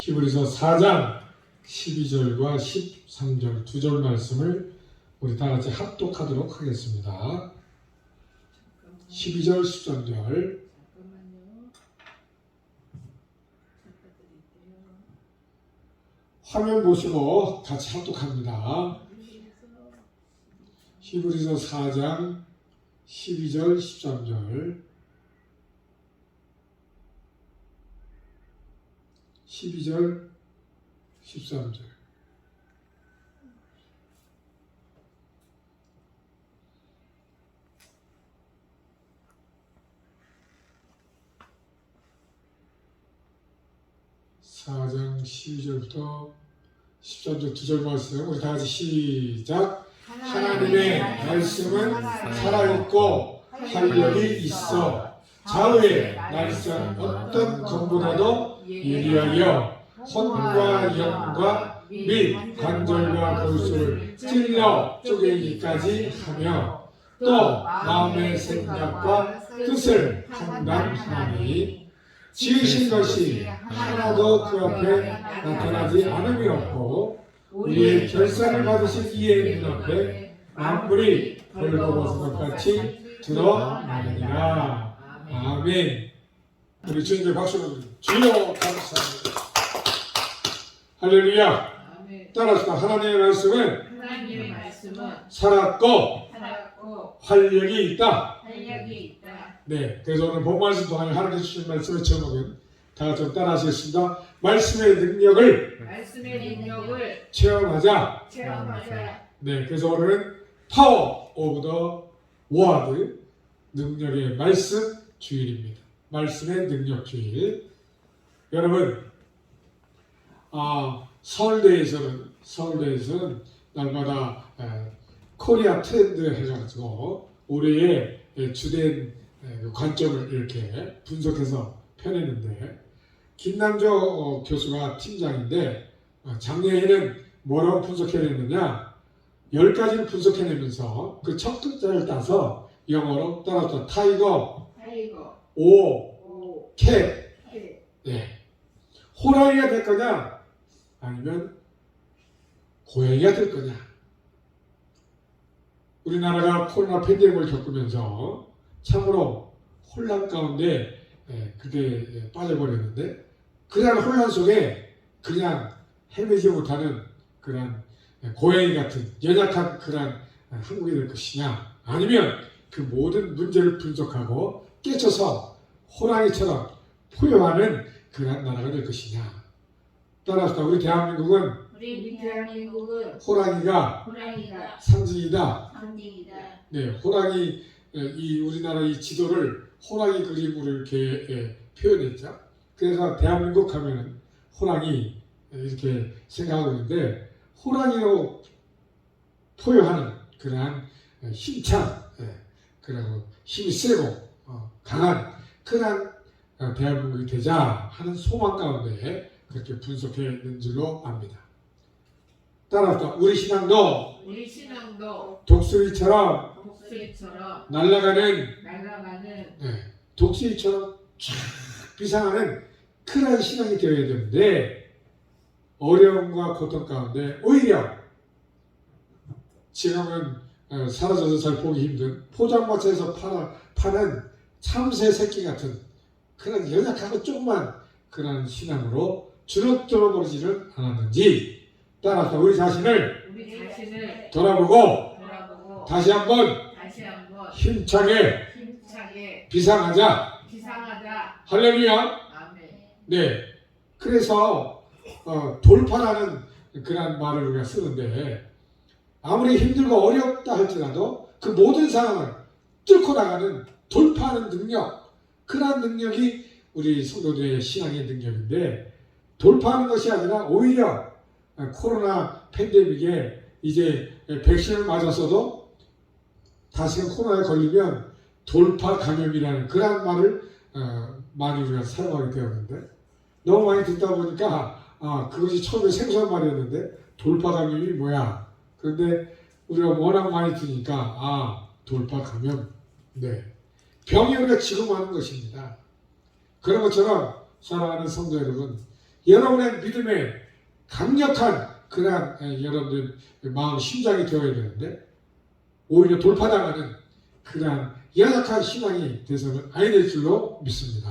히브리서 4장 12절과 13절 두 절 말씀을 우리 다 같이 합독하도록 하겠습니다. 12절 13절 잠깐만요. 화면 보시고 같이 합독합니다. 히브리서 4장 12절 13절 12절 13절. 사장 12절부터 13절 두 절 말씀. 우리 다 같이 시작. 하나님의 말씀은 살아있고 활력이 있어. 좌우의 날선 어떤 검보다도 예리하여 혼과 영과 및 관절과 골수를 찔러 쪼개기까지 하며 또 마음의 생각과 뜻을 판단하니 지으신 것이 하나도 그 앞에 나타나지 않음이 없고 우리의 결산을 받으신 이의 눈 앞에 만물이 벌거벗은 것 같이 드러나느니라. 아멘 우리 주님의 박수를 주여 감사합니다. 할렐루야. 따라서 하나님의 말씀은 하나님의 말씀은 살았고 살았고 활력이 있다. 활력이 있다. 네 그래서 오늘 본 말씀 동안에 하나님께 주신 말씀을 제목은 다 같이 좀 따라하시겠습니다. 말씀의 능력을 말씀의 능력을 체험하자. 체험하자. 네 그래서 오늘은 파워 오브 더 워드 능력의 말씀 주일입니다 말씀의 능력 주일 여러분 아 서울대에서는 서울대에서는 날마다 에, 코리아 트렌드 해가지고 올해의 에, 주된 에, 그 관점을 이렇게 분석해서 펴내는데 김남조 어, 교수가 팀장인데 어, 작년에는 뭐라고 분석해냈느냐? 열 가지를 분석해내면서 그 첫 글자를 따서 영어로 따라서 타이거, 타이거, 오, 캣, 네. 호랑이가 될 거냐? 아니면 고양이가 될 거냐? 우리나라가 코로나 팬데믹을 겪으면서 참으로 혼란 가운데 예, 그게 예, 빠져버렸는데 그냥 혼란 속에 그냥 헤매지 못하는 그런 예, 고양이 같은 연약한 그런 한국이 될 것이냐? 아니면 그 모든 문제를 분석하고 깨쳐서 호랑이처럼 포효하는 그런 나라가 될 것이냐 따라서 우리 대한민국은 우리 대한민국은 호랑이가 호랑이가 상징이다 상징이다. 네, 호랑이 에, 이 우리나라 이 지도를 호랑이 그림으로 이렇게 에, 표현했죠. 그래서 대한민국 하면은 호랑이 에, 이렇게 생각하고 있는데 호랑이로 포효하는 그러한 에, 힘찬 에, 그리고 힘이 세고 어, 강한 그러한 어, 대한민국이 되자 하는 소망 가운데 그렇게 분석했는 줄로 압니다. 따라서 우리 신앙도 우리 신앙도 독수리처럼 독수리처럼 날아가는 날아가는 네, 독수리처럼 쫙 비상하는 그런 신앙이 되어야 되는데 어려움과 고통 가운데 오히려 지금은 어, 사라져서 잘 보기 힘든 포장마차에서 팔아, 파는 참새 새끼 같은 그런 연약하고 조그만 그런 신앙으로 주눅들어 버리지는 않았는지 따라서 우리 자신을 우리 자신을 돌아보고 돌아보고 다시 한번 다시 한번 힘차게 힘차게 비상하자 비상하자. 할렐루야 아멘. 네. 그래서 어, 돌파라는 그런 말을 우리가 쓰는데 아무리 힘들고 어렵다 할지라도 그 모든 상황을 뚫고 나가는 돌파하는 능력 그러한 능력이 우리 성도들의 신앙의 능력인데 돌파하는 것이 아니라 오히려 어, 코로나 팬데믹에 이제 백신을 맞았어도 다시금 코로나에 걸리면 돌파 감염이라는 그러한 말을 어, 많이 우리가 사용하게 되었는데 너무 많이 듣다 보니까 아 그것이 처음에 생소한 말이었는데 돌파 감염이 뭐야? 그런데 우리가 워낙 많이 듣니까 아 돌파 감염 네 병이 우리가 지금 하는 것입니다. 그런 것처럼 사랑하는 성도 여러분 여러분의 믿음에 강력한 그러한 에, 여러분들 마음 심장이 되어야 되는데 오히려 돌파당하는 그러한 연약한 신앙이 돼서는 아니 될 줄로 믿습니다.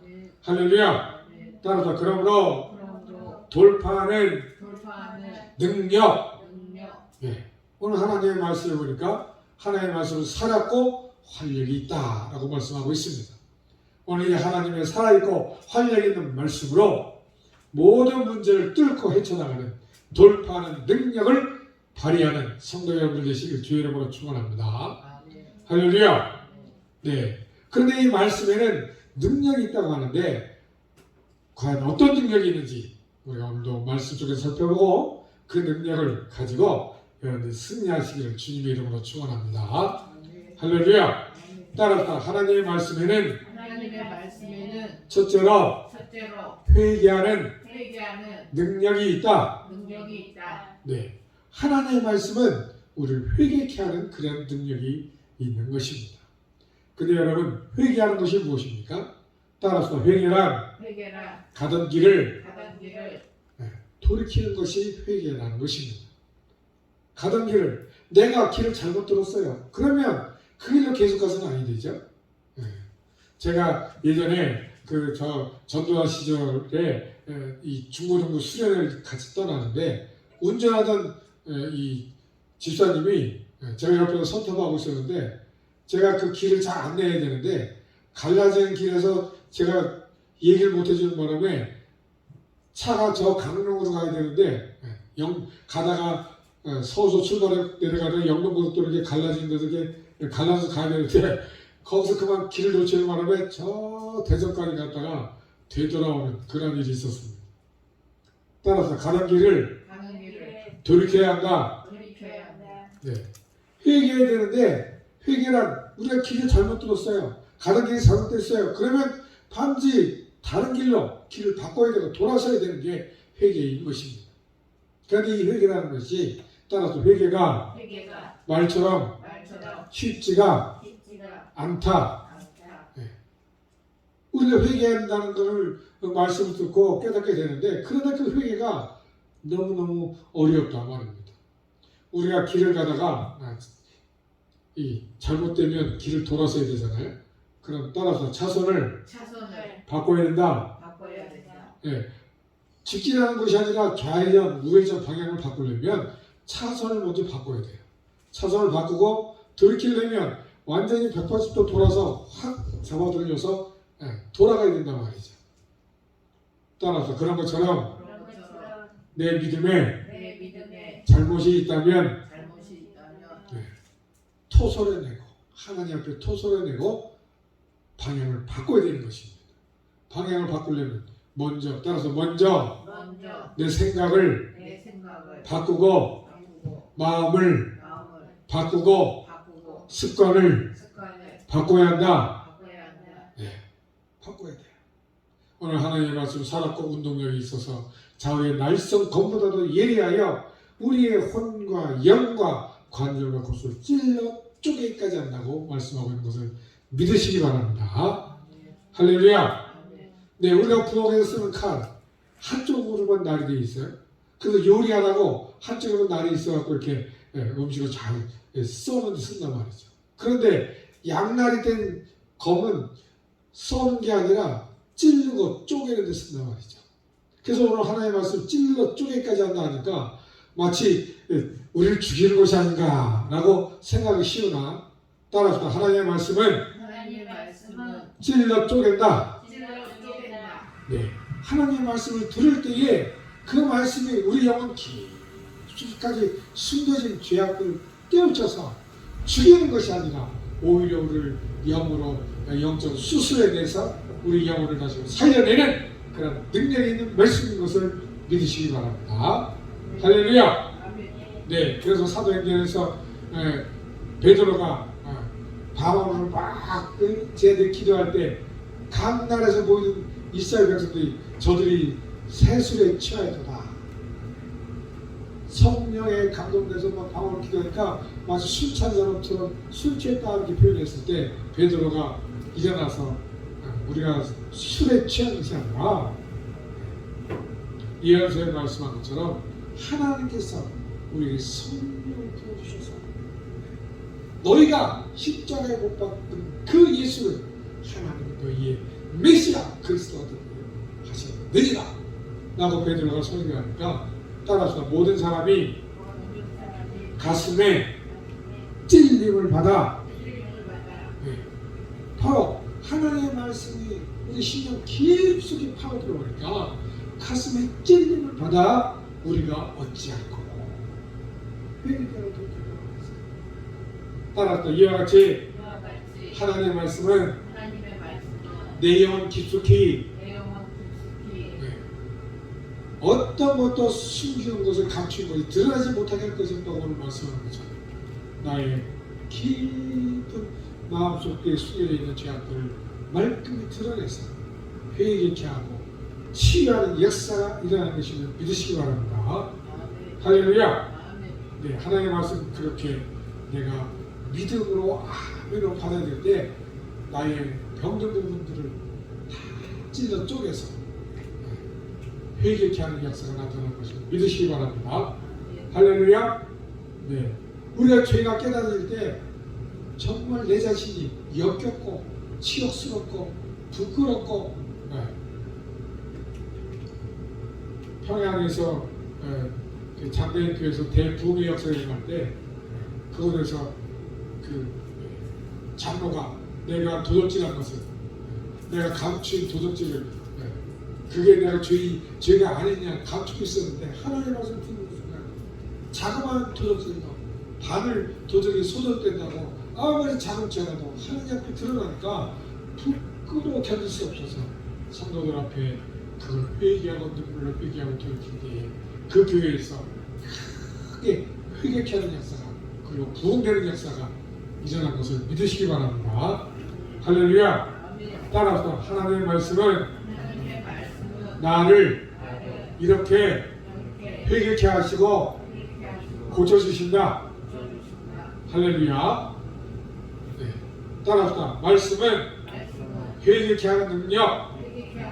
아멘. 할렐루야. 아멘. 따라서 그러므로 그러므로 돌파하는 돌파하는 능력. 능력 예. 오늘 하나님의 말씀을 보니까 하나님의 말씀은 살았고 활력이 있다라고 말씀하고 있습니다. 오늘 이 하나님의 살아있고 활력 있는 말씀으로 모든 문제를 뚫고 헤쳐나가는 돌파하는 능력을 발휘하는 성도 여러분 되시길 주의 이름으로 축원합니다. 할렐루야. 네. 그런데 이 말씀에는 능력이 있다고 하는데 과연 어떤 능력이 있는지 우리가 오늘도 말씀 속에서 살펴보고 그 능력을 가지고 여러분들 승리하시기를 주님의 이름으로 축원합니다. 할렐루야. 따라서 하나님의 말씀에는 하나님의 말씀에는 첫째로 첫째로 회개하는 회개하는 능력이 있다. 능력이 있다. 네. 하나님의 말씀은 우리를 회개케 하는 그런 능력이 있는 것입니다. 근데 여러분, 회개하는 것이 무엇입니까? 따라서 회개란 가던 길을 가던 길을 돌이키는 것이 회개라는 것입니다. 가던 길을 내가 길을 잘못 들었어요. 그러면 그 길로 계속 가서는 아니 되죠. 예. 제가 예전에 그 저 전도한 시절에 에, 이 중고등부 수련을 같이 떠나는데 운전하던 에, 이 집사님이 에, 제가 옆에서 선탑하고 있었는데 제가 그 길을 잘 안내해야 되는데 갈라진 길에서 제가 얘기를 못 해주는 바람에 차가 저 강릉으로 가야 되는데 예, 영 가다가 어, 서울서 출발해 내려가는 영동고속도로 이렇게 갈라진 데서 이렇게 갈라서 가야 되는데 거기서 그만 길을 놓치는 바람에 저 대전까지 갔다가 되돌아오는 그런 일이 있었습니다. 따라서 가는 길을 가는 길을 돌이켜야 한다. 돌이켜야 한다. 네. 회개해야 되는데 회개란 우리가 길을 잘못 들었어요. 가는 길이 잘못됐어요. 그러면 반드시 다른 길로 길을 바꿔야 되고 돌아서야 되는 게 회개인 것입니다. 그런데 이 회개라는 것이 따라서 회개가 회개가 말처럼 말처럼 쉽지가 쉽지가 않다. 않다. 우리가 회개한다는 것을 그 말씀을 듣고 깨닫게 되는데 그러나 그 회개가 너무너무 어렵다 말입니다. 우리가 길을 가다가 아, 이 잘못되면 길을 돌아서야 되잖아요. 그럼 따라서 차선을 차선을 바꿔야 된다. 바꿔야 된다. 예. 직진하는 것이 아니라 좌회전, 우회전 방향을 바꾸려면 차선을 먼저 바꿔야 돼요. 차선을 바꾸고 돌이키려면 완전히 180도 돌아서 확 잡아들려서 예, 돌아가야 된단 말이죠. 따라서 그런 것처럼 내 믿음에 내 믿음에 잘못이 있다면 잘못이 있다면 토설해내고 하나님 앞에 토설해내고 방향을 바꿔야 되는 것입니다. 방향을 바꾸려면 먼저 따라서 먼저 먼저 내 생각을 내 생각을 바꾸고 마음을 바꾸고 습관을 바꿔야 한다. 한다. 바꿔야 돼요. 오늘 하나님의 말씀 살았고 운동력이 있어서 좌우의 날성 검보다도 예리하여 우리의 혼과 영과 관절과骨을 찔러 쪼개기까지 한다고 말씀하고 있는 것을 믿으시기 바랍니다. 할렐루야. 네, 우리가 부엌에서 쓰는 칼 한쪽으로만 날이 돼 있어요. 그래서 요리하라고 한쪽으로 날이 있어갖고 이렇게 예, 음식을 잘 예, 써는 데 쓴단 말이죠. 그런데 양날이 된 검은 써는 게 아니라 찌르고 쪼개는 데 쓴단 말이죠. 그래서 오늘 하나님의 말씀 찔러 쪼개기까지 한다 하니까 마치 예, 우리를 죽이는 것이 아닌가라고 생각이 쉬우나 따라서 하나님의 말씀은 하나님의 말씀은 찔러 쪼갠다. 찔러 쪼갠다. 네. 하나님의 말씀을 들을 때에 그 말씀이 우리 영혼 깊이까지 숨겨진 죄악들을 깨우쳐서 죽이는 것이 아니라 오히려 우리를 영으로 영적 수술해내서 우리 영혼을 다시 살려내는 그런 능력이 있는 말씀인 것을 믿으시기 바랍니다. 할렐루야. 네, 그래서 사도행전에서 에, 베드로가 어, 바울을 막 그, 쟤들 기도할 때 강날에서 보이는 이스라엘 백성들이 저들이 세술에 취하였다. 성령에 감동돼서 막 바울을 기도하니까 마치 술 취한 사람처럼 술 취했다 이렇게 표현했을 때 베드로가 일어나서 어, 우리가 술에 취한 것이 아니라 예언서에 말씀한 것처럼 하나님께서 우리에게 성령을 부어주셔서 너희가 십자가에 못 박은 그 예수를 하나님이 너희의 메시아 그리스도가 되게 하셨느니 라 라고 베드로가 설교하니까 따라서 모든 사람이 가슴에 찔림을 받아 네. 바로 하나님의 말씀이 우리 심령 깊숙이 파고 들어오니까 가슴에 찔림을 받아 우리가 어찌할꼬 회개하고 따라서 이와 같이 하나님의 말씀은 내 영혼 깊숙이. 어떤 것도 숨기는 것을 것이 드러나지 못하게 할 것을 또 오늘 말씀하는 거죠. 나의 깊은 마음속에 숨겨져 있는 죄악들을 말끔히 드러내서 회개케 하고 치유하는 역사가 일어나는 것임을 믿으시기 바랍니다. 할렐루야! 네, 하나님의 말씀 그렇게 내가 믿음으로 아멘으로 받아들일 때 나의 병든 부분들을 다 찔러 쪼개서 회개케 하는 역사가 나타날 것을 믿으시기 바랍니다. 할렐루야! 네. 우리가 죄가 깨달을 때 정말 내 자신이 역겹고 치욕스럽고 부끄럽고 네. 평양에서 에, 그 장대인 교회에서 대부흥의 역사를 일어날 때 그곳에서 그 에, 장로가 내가 도둑질한 것을 에, 내가 감추인 도둑질을 에, 그게 내가 죄 죄가 아니냐 감추고 있었는데 하나님 말씀 듣는 순간 자그마한 도둑질도 반을 도둑이 소독된다고 아무리 작은 죄라도 하나님 앞에 드러나니까 부끄러워 견딜 수 없어서 성도들 앞에 그걸 회개하고 눈물로 회개하고 돌이킬 때에 그 교회에서 크게 회개케 하는 역사가 그리고 부흥되는 역사가 일어난 것을 믿으시기 바랍니다. 할렐루야. 따라서 하나님의 말씀은 나를 이렇게 회개케 하시고 고쳐주신다. 할렐루야. 네. 따라서 말씀은 말씀은 회개케 하는 능력. 네.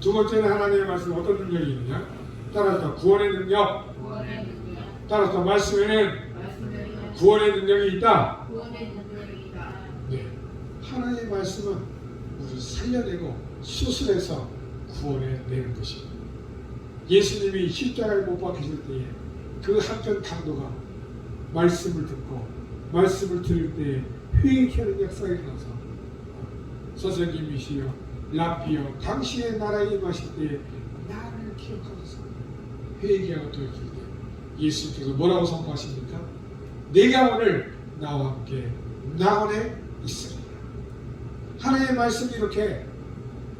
두 번째는 하나님의 말씀 어떤 능력이 있느냐? 따라서 구원의 능력. 구원의 능력 따라서 말씀에는 말씀에는 구원의 능력이 있다. 구원의 능력이 있다 네. 하나님의 말씀은 우리 살려내고 수술해서 구원해 내는 것입니다. 예수님이 십자가에 못 박히실 때에 그 한편 강도가 말씀을 듣고 말씀을 들을 때에 회개하는 역사가 일어나서 선생님이시여 라피여 당신의 나라에 임하실 때에 나를 기억하소서 회개하고 돌이킬 때 예수님께서 뭐라고 선포하십니까? 내가 오늘 나와 함께 낙원에 있으리라 하나님의 말씀이 이렇게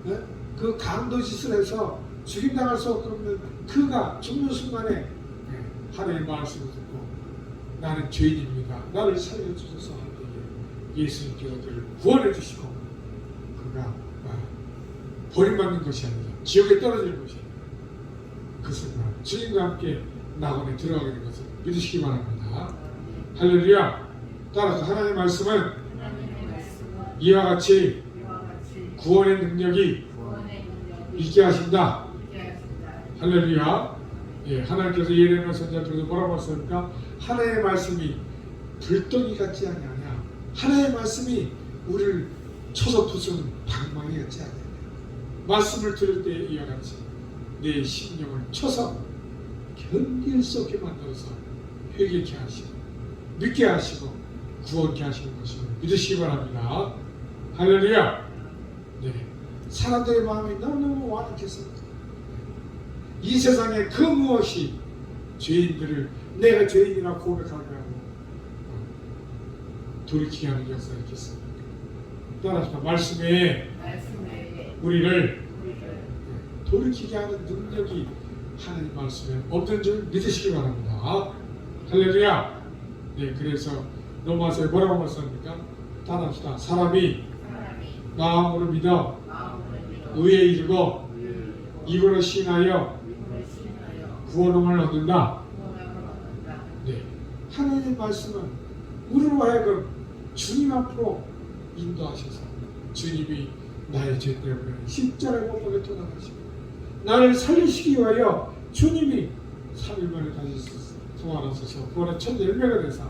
어? 그 강도 짓을 해서 죽임당할 수 없는 그가 죽는 순간에 네, 하나님의 말씀을 듣고 나는 죄인입니다. 나를 살려주셔서 예수님께서 그를 구원해 주시고 그가 아, 버림받는 것이 아니라 지옥에 떨어지는 것이 아니라 그 순간 주님과 함께 낙원에 들어가게 된 것을 믿으시기 바랍니다. 할렐루야. 따라서 하나님의 말씀은 이와 같이 구원의 능력이 있게 하신다. 할렐루야. 예, 하나님께서 예레미야 선지자께서 뭐라고 하셨습니까? 하나님의 말씀이 불덩이 같지 아니하냐. 하나님의 말씀이 우리를 쳐서 부수는 방망이 같지 아니하냐. 말씀을 들을 때 이와 같이 내 심령을 쳐서 견딜 수 없게 만들어서 회개케 하시고 믿게 하시고 구원케 하시는 것을 믿으시기 바랍니다. 할렐루야. 네. 사람들의 마음이 너무너무 완악해서 이 세상에 그 무엇이 죄인들을 내가 죄인이라 고백하게 하고 어, 돌이키게 하는 역사가 있겠습니까? 따라서 말씀에 말씀에 우리를 돌이키게 하는 능력이 하나님 말씀에 없는 줄 믿으시기 바랍니다. 할렐루야. 네, 그래서 로마서에 뭐라고 말씀합니까? 따라합시다. 사람이 마음으로 믿어 의에 이르고 입으로 신하여 구원을 얻는다. 네. 하나님의 말씀은 우리로 하여금 주님 앞으로 인도하셔서 주님이 나의 죄 때문에 십자가에 못 박에 돌아가시고 나를 살리시기 위하여 주님이 3일 만에 다시 부활하셔서 부활의 첫 열매가 되사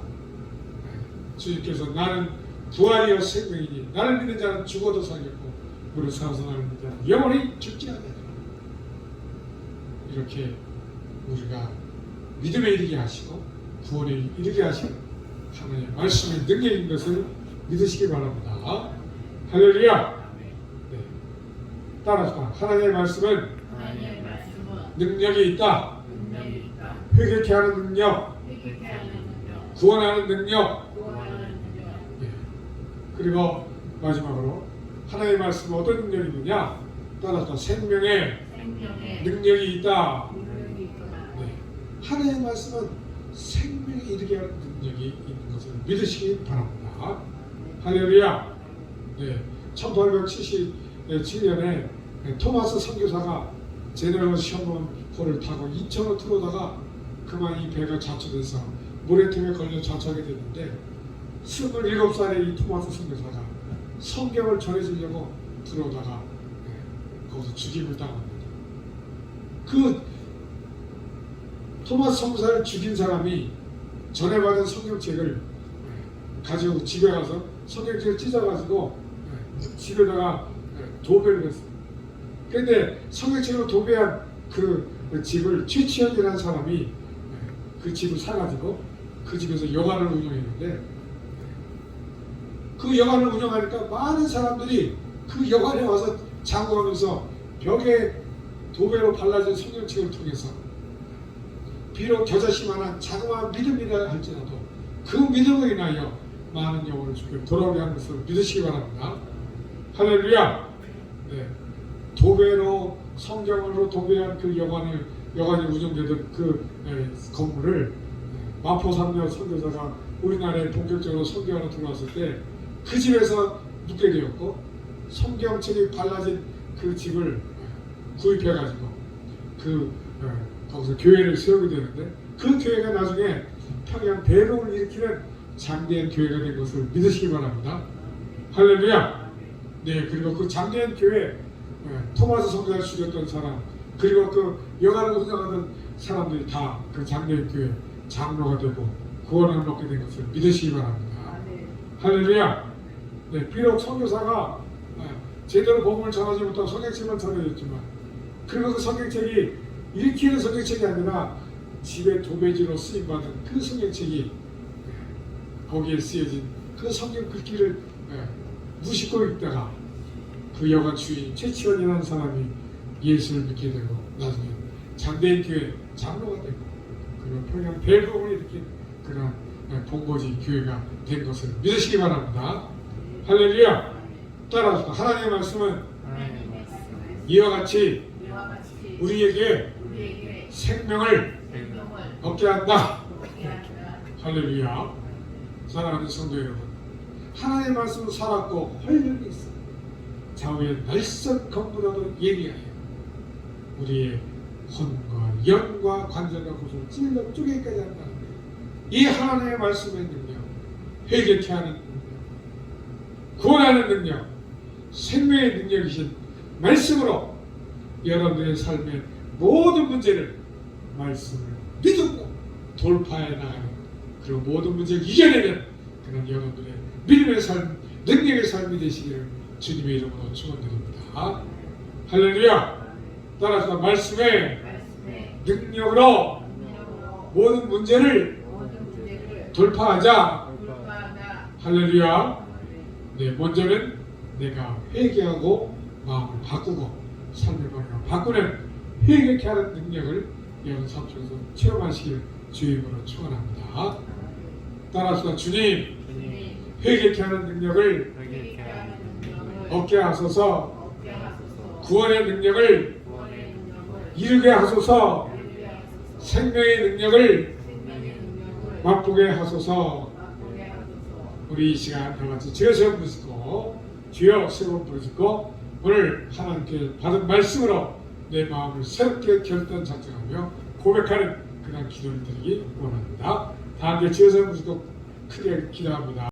주님께서 나는 부활이요 생명이니 나를 믿는 자는 죽어도 살겠고 무릇 믿는 자는 영원히 죽지 않으리라 이렇게 우리가 믿음에 이르게 하시고 구원에 이르게 하시는 하나님의 말씀의 능력인 것을 믿으시기 바랍니다. 할렐루야! 네. 따라서 하나님의 말씀은 하나님의 말씀은 능력이 있다. 능력이 있다. 회개케 하는 능력 회개케 하는 능력, 구원하는 능력. 구원하는 능력, 예. 그리고 마지막으로 하나님의 말씀은 어떤 능력이 있느냐 따라서 생명의 능력이 있다. 네. 하나님의 말씀은 생명에 이르게 하는 능력이 있는 것을 믿으시기 바랍니다 할렐루야 네. 1877년에 토마스 선교사가 제네럴 시험원호를 타고 인천으로 들어오다가 그만 이 배가 자초돼서 모래틈에 걸려 자초하게 됐는데 27살의 이 토마스 선교사가 성경을 전해주려고 들어오다가 네, 거기서 죽임을 당합니다. 그 토마스 선교사를 죽인 사람이 전해받은 성경책을 네, 가지고 집에 가서 성경책을 찢어가지고 네, 집에다가 네, 도배를 했어요. 근데 성경책으로 도배한 그 집을 최치현이라는 사람이 네, 그 집을 사가지고 그 집에서 여관을 운영했는데 그 여관을 운영하니까 많은 사람들이 그 여관에 와서 장구하면서 벽에 도배로 발라진 성경책을 통해서 비록 겨자씨만한 자그마한 믿음이라 할지라도 그 믿음으로 인하여 많은 영혼을 주께 돌아오게 하는 것을 믿으시기 바랍니다. 할렐루야. 네. 도배로 성경으로 도배한 그 여관을 여관이 운영되던 그 에, 건물을 에, 마포상녀 선교사가 우리나라에 본격적으로 선교하러 들어왔을 때 그 집에서 묵게 되었고 성경책이 발라진 그 집을 에, 구입해가지고 그 에, 거기서 교회를 세우게 되는데 그 교회가 나중에 평양 대동을 일으키는 장대한 교회가 된 것을 믿으시기 바랍니다. 할렐루야. 네, 그리고 그 장대한 교회 예, 토마스 성자를 죽였던 사람 그리고 그 여가를 운영하던 사람들이 다 그 장례 교회 장로가 되고 구원을 얻게 된 것을 믿으시기 바랍니다. 아멘. 할렐루야. 네, 비록 선교사가 예, 제대로 복음을 전하지 못하고 성경책만 전해졌지만 그리고 그 성경책이 읽히는 성경책이 아니라 집에 도배지로 쓰임 받은 그 성경책이 예, 거기에 쓰여진 그 성경 글귀를 예, 무심코 읽다가 그 여관 주인 최치원이라는 사람이 예수를 믿게 되고 나중에 장대인 교회 장로가 되고 그리고 평양 대복을 이렇게 그런 본거지 교회가 된 것을 믿으시기 바랍니다. 할렐루야. 따라서 하나님의 말씀은 말씀은 이와 같이 우리에게 생명을 얻게 한다. 한다. 할렐루야. 사랑하는 성도 여러분, 하나님의 말씀은 살았고 활력이 있어. 좌우의 날선 검보다도 예리하여 우리의 혼과 영과 관절과 고소를 찔러 쪼개기까지 한다는데 이 하나님의 말씀의 능력, 회개케 하는 능력, 구원하는 능력, 생명의 능력이신 말씀으로 여러분들의 삶의 모든 문제를 말씀을 믿음으로 돌파해 나가는 그리고 모든 문제를 이겨내는 그런 여러분들의 믿음의 삶, 능력의 삶이 되시기를 주님의 이름으로 축원드립니다. 할렐루야. 따라서 말씀의 능력으로 모든 문제를 돌파하자. 할렐루야. 네, 먼저는 내가 회개하고 마음을 바꾸고 삶의 방향을 바꾸는 회개케 하는 능력을 여러분 삶 속에서 체험하시길 주임으로 축원합니다. 따라서 주님 회개케 하는 능력을 얻게 하소서. 구원의 능력을 이루게 하소서. 생명의 능력을 맛보게 하소서. 우리 이 시간 다 같이 세번 부르짖고 주여 세번 부르짖고 오늘 하나님께 받은 말씀으로 내 마음을 새롭게 결단 작정하며 고백하는 그런 기도를 드리기 원합니다. 다 함께 주여 세번 부르짖고 크게 기도합니다.